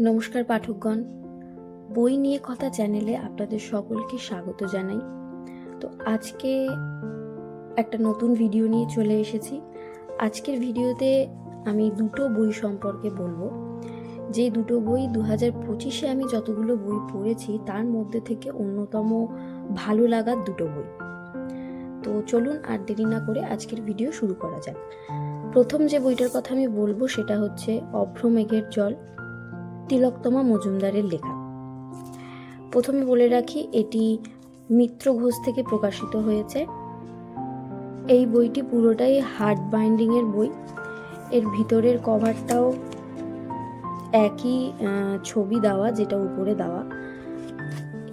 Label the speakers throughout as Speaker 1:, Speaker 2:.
Speaker 1: নমস্কার পাঠকগণ। বই নিয়ে কথা চ্যানেলে আপনাদের সকলকে স্বাগত জানাই। তো আজকে একটা নতুন ভিডিও নিয়ে চলে এসেছি। আজকের ভিডিওতে আমি দুটো বই সম্পর্কে বলব। যে দুটো বই দু হাজার পঁচিশে আমি যতগুলো বই পড়েছি, তার মধ্যে থেকে অন্যতম ভালো লাগার দুটো বই। তো চলুন আর দেরি না করে আজকের ভিডিও শুরু করা যাক। প্রথম যে বইটার কথা আমি বলব, সেটা হচ্ছে অভ্র মেঘের জল। তিলকতমা মজুমদারের লেখা। প্রথমে বলে রাখি, এটি মিত্র ঘোষ থেকে প্রকাশিত হয়েছে। এই বইটি পুরোটাই হার্ড বাইন্ডিংয়ের বই। এর ভিতরের কভারটাও একই ছবি দেওয়া, যেটা উপরে দেওয়া।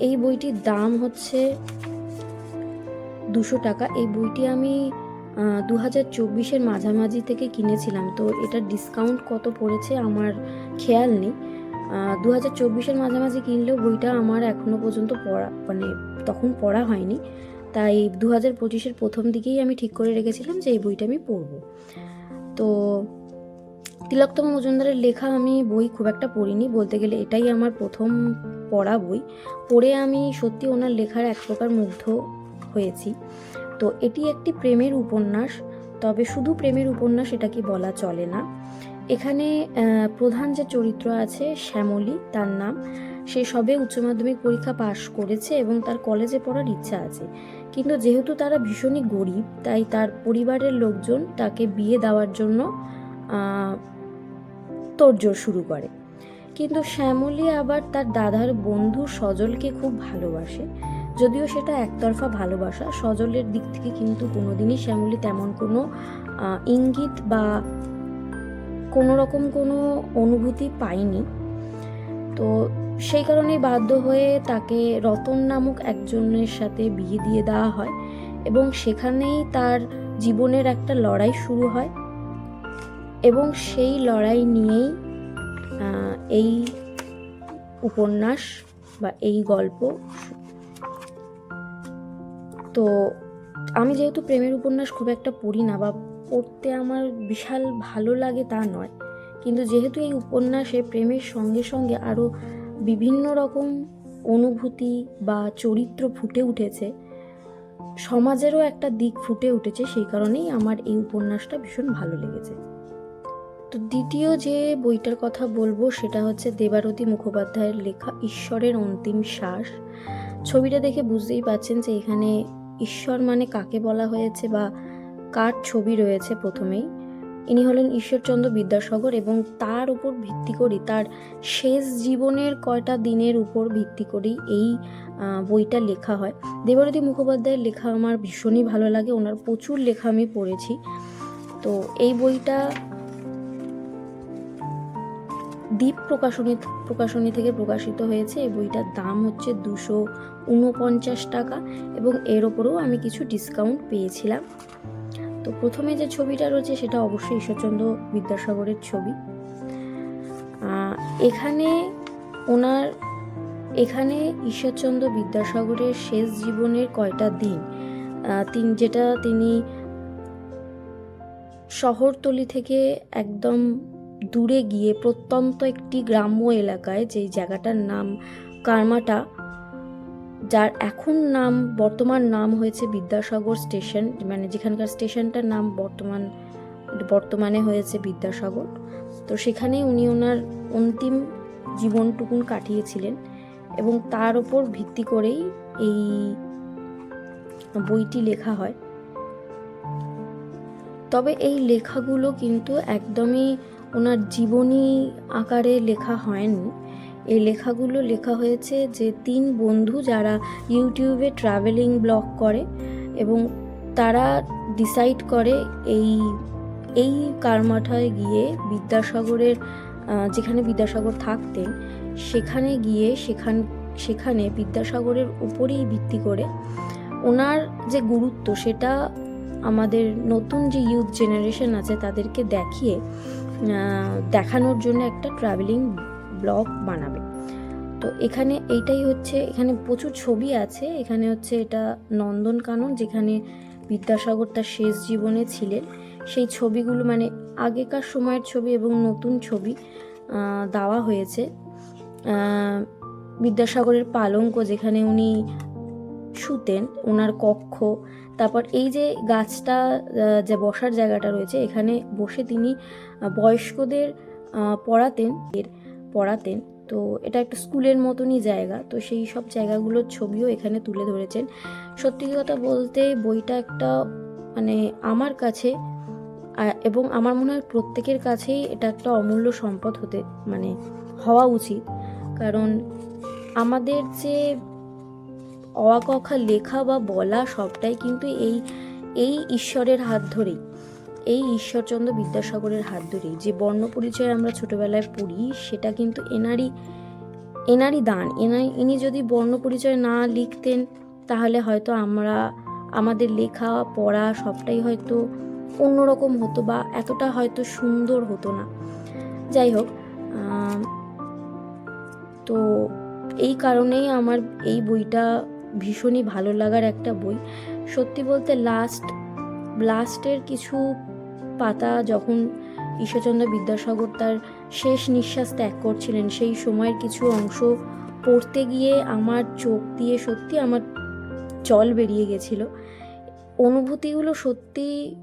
Speaker 1: এই বইটির দাম হচ্ছে দুশো টাকা। এই বইটি আমি দু হাজার চব্বিশের মাঝামাঝি থেকে কিনেছিলাম, তো এটার ডিসকাউন্ট কত পড়েছে আমার খেয়াল নেই। দু হাজার চব্বিশের মাঝামাঝি কিনলেও বইটা আমার এখনও পর্যন্ত পড়া মানে তখন পড়া হয়নি। তাই দু হাজার পঁচিশের প্রথম দিকেই আমি ঠিক করে রেখেছিলাম যে এই বইটা আমি পড়ব। তো তিলকতম মজুমদারের লেখা আমি বই খুব একটা পড়িনি। বলতে গেলে এটাই আমার প্রথম পড়া বই। পড়ে আমি সত্যি ওনার লেখার এক প্রকার মুগ্ধ হয়েছি। তো এটি একটি প্রেমের উপন্যাস, তবে শুধু প্রেমের উপন্যাস এটা কি বলা চলে না। এখানে প্রধান যে চরিত্র আছে শ্যামলী, তার নাম, সে সবে উচ্চ মাধ্যমিক পরীক্ষা পাশ করেছে এবং তার কলেজে পড়ার ইচ্ছা আছে। কিন্তু যেহেতু তারা ভীষণই গরিব, তাই তার পরিবারের লোকজন তাকে বিয়ে দেওয়ার জন্য তোড়জোড় শুরু করে। কিন্তু শ্যামলী আবার তার দাদার বন্ধু সজলকে খুব ভালোবাসে। যদিও সেটা একতরফা ভালোবাসা, সজলের দিক থেকে কিন্তু কোনোদিনই শ্যামলী তেমন কোনো ইঙ্গিত বা কোনো রকম কোনো অনুভূতি পাইনি। তো সেই কারণেই বাধ্য হয়ে তাকে রতন নামক একজনের সাথে বিয়ে দিয়ে দেওয়া হয় এবং সেখানেই তার জীবনের একটা লড়াই শুরু হয় এবং সেই লড়াই নিয়েই এই উপন্যাস বা এই গল্প তো আমি যেহেতু প্রেমের উপন্যাস খুব একটা পড়ি না বা পড়তে আমার বিশাল ভালো লাগে তা নয়। কিন্তু যেহেতু এই উপন্যাসে প্রেমের সঙ্গে সঙ্গে আরও বিভিন্ন রকম অনুভূতি বা চরিত্র ফুটে উঠেছে, সমাজেরও একটা দিক ফুটে উঠেছে, সেই কারণেই আমার এই উপন্যাসটা ভীষণ ভালো লেগেছে। তো দ্বিতীয় যে বইটার কথা বলব, সেটা হচ্ছে দেবারতী মুখোপাধ্যায়ের লেখা ঈশ্বরের অন্তিম শ্বাস। ছবিটা দেখে বুঝতেই পাচ্ছেন যে এখানে ঈশ্বর মানে কাকে বলা হয়েছে বা কার ছবি রয়েছে প্রথমেই? ইনি হলেন ঈশ্বরচন্দ্র বিদ্যাসাগর এবং তার উপর ভিত্তি করেই, তার শেষ জীবনের কয়টা দিনের উপর ভিত্তি করেই এই বইটা লেখা হয়। দেবরতী মুখোপাধ্যায়ের লেখা আমার ভীষণই ভালো লাগে, ওনার প্রচুর লেখা আমি পড়েছি। তো এই বইটা দ্বীপ প্রকাশনী প্রকাশনী থেকে প্রকাশিত হয়েছে। এই বইটার দাম হচ্ছে দুশো উনপঞ্চাশ টাকা এবং এর ওপরেও আমি কিছু ডিসকাউন্ট পেয়েছিলাম। তো প্রথমে যে ছবিটা রয়েছে সেটা অবশ্যই ঈশ্বরচন্দ্র বিদ্যাসাগরের ছবি। এখানে ওনার, এখানে ঈশ্বরচন্দ্র বিদ্যাসাগরের শেষ জীবনের কয়টা দিন? তিন, যেটা তিনি শহরতলি থেকে একদম দূরে গিয়ে প্রত্যন্ত একটি গ্রাম্য এলাকায়, যেই জায়গাটার নাম কারমাটা যার এখন নাম, বর্তমান নাম হয়েছে বিদ্যাসাগর স্টেশন মানে যেখানকার স্টেশনটার নাম বর্তমান, বর্তমানে হয়েছে বিদ্যাসাগর। তো সেখানে উনি ওনার অন্তিম জীবনটুকুন কাটিয়েছিলেন এবং তার ওপর ভিত্তি করেই এই বইটি লেখা হয়। তবে এই লেখাগুলো কিন্তু একদমই ওনার জীবনী আকারে লেখা হয়নি। এই লেখাগুলো লেখা হয়েছে যে তিন বন্ধু যারা ইউটিউবে ট্রাভেলিং ব্লগ করে এবং তারা ডিসাইড করে এই এই কারমাঠায় গিয়ে বিদ্যাসাগরের যেখানে বিদ্যাসাগর থাকতেন, সেখানে গিয়ে সেখান, সেখানে বিদ্যাসাগরের উপরেই ভিত্তি করে ওনার যে গুরুত্ব সেটা আমাদের নতুন যে ইউথ জেনারেশন আছে তাদেরকে দেখিয়ে দেখানোর জন্য একটা ট্রাভেলিং ব্লগ বানাবে। তো এখানে এইটাই হচ্ছে, এখানে প্রচুর ছবি আছে। এখানে হচ্ছে এটা নন্দনকানন যেখানে বিদ্যাসাগর তার শেষ জীবনে ছিলেন। সেই ছবিগুলো মানে আগেকার সময়ের ছবি এবং নতুন ছবি দেওয়া হয়েছে। বিদ্যাসাগরের পালঙ্ক, যেখানে উনি শুতেন, ওনার কক্ষ। তারপর এই যে গাছটা যে বসার জায়গাটা রয়েছে, এখানে বসে তিনি বয়স্কদের পড়াতেন। এর পড়াতেন, তো এটা একটা স্কুলের মতনই জায়গা। তো সেই সব জায়গাগুলোর ছবিও এখানে তুলে ধরেছেন। সত্যি কথা বলতে বইটা একটা মানে আমার কাছে এবং আমার মনে হয় প্রত্যেকের কাছেই এটা একটা অমূল্য সম্পদ হতে মানে হওয়া উচিত। কারণ আমাদের যে অয়াকখা লেখা বা বলা সবটাই কিন্তু এই এই ঈশ্বরের হাত ধরেই। এই ঈশ্বরচন্দ্র বিদ্যাসাগরের হাত ধরেই যে বর্ণ পরিচয় আমরা ছোটবেলায় পড়ি, সেটা কিন্তু এনারই এনারই দান। এনার ইনি যদি বর্ণ পরিচয় না লিখতেন, তাহলে হয়তো আমরা, আমাদের লেখা, পড়া সবটাই হয়তো অন্যরকম হতো বা এতটা হয়তো সুন্দর হতো না। যাই হোক তো এই কারণেই আমার এই বইটা ভীষণই ভালো লাগার একটা বই। সত্যি বলতে লাস্ট লাস্টের কিছু পাতা যখন ঈশ্বরচন্দ্র বিদ্যাসাগর তার শেষ নিঃশ্বাস ত্যাগ করছিলেন, সেই সময়ের কিছু অংশ পড়তে গিয়ে আমার চোখ দিয়ে সত্যি আমার জল বেরিয়ে গেছিল। অনুভূতিগুলো সত্যি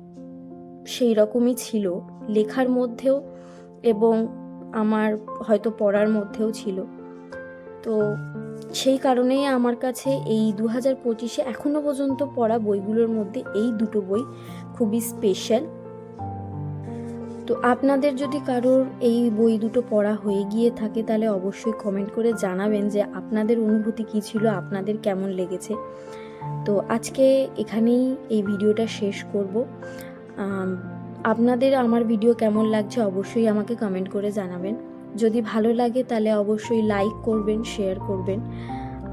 Speaker 1: সেই রকমই ছিল, লেখার মধ্যেও এবং আমার হয়তো পড়ার মধ্যেও ছিল। তো সেই কারণেই আমার কাছে এই দু হাজার পঁচিশে এখনও পর্যন্ত পড়া বইগুলোর মধ্যে এই দুটো বই খুবই স্পেশাল তো আপনাদের যদি কারোর এই বই দুটো পড়া হয়ে গিয়ে থাকে, তাহলে অবশ্যই কমেন্ট করে জানাবেন যে আপনাদের অনুভূতি কী ছিল, আপনাদের কেমন লেগেছে। তো আজকে এখানেই এই ভিডিওটা শেষ করব। আপনাদের আমার ভিডিও কেমন লাগছে অবশ্যই আমাকে কমেন্ট করে জানাবেন। যদি ভালো লাগে, তাহলে অবশ্যই লাইক করবেন শেয়ার করবেন।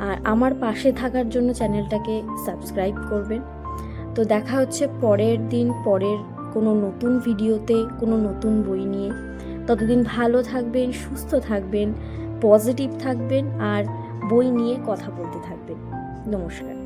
Speaker 1: আর আমার পাশে থাকার জন্য চ্যানেলটাকে সাবস্ক্রাইব করবেন। তো দেখা হচ্ছে পরের দিন, পরের কোনো নতুন ভিডিওতে, কোনো নতুন বই নিয়ে। ততদিন ভালো থাকবেন, সুস্থ থাকবেন, পজিটিভ থাকবেন আর বই নিয়ে কথা বলতে থাকবেন। নমস্কার।